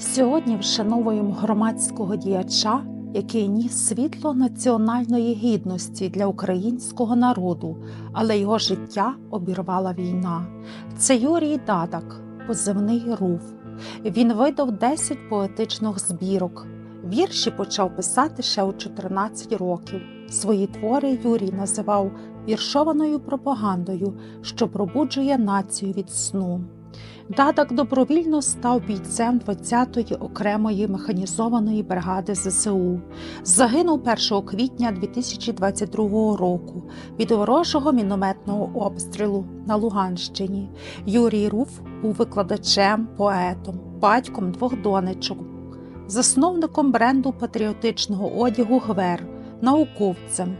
Сьогодні вшановуємо громадського діяча, який ніс світло національної гідності для українського народу, але його життя обірвала війна. Це Юрій Дадак, позивний руф. Він видав 10 поетичних збірок. Вірші почав писати ще у 14 років. Свої твори Юрій називав віршованою пропагандою, що пробуджує націю від сну. Дадак добровільно став бійцем 20-ї окремої механізованої бригади ЗСУ. Загинув 1 квітня 2022 року від ворожого мінометного обстрілу на Луганщині. Юрій Руф був викладачем, поетом, батьком двох донечок, засновником бренду патріотичного одягу Гвер, науковцем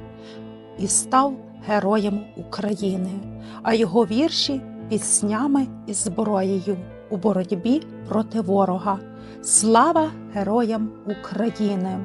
і став героєм України, а його вірші піснями і зброєю у боротьбі проти ворога. Слава героям України!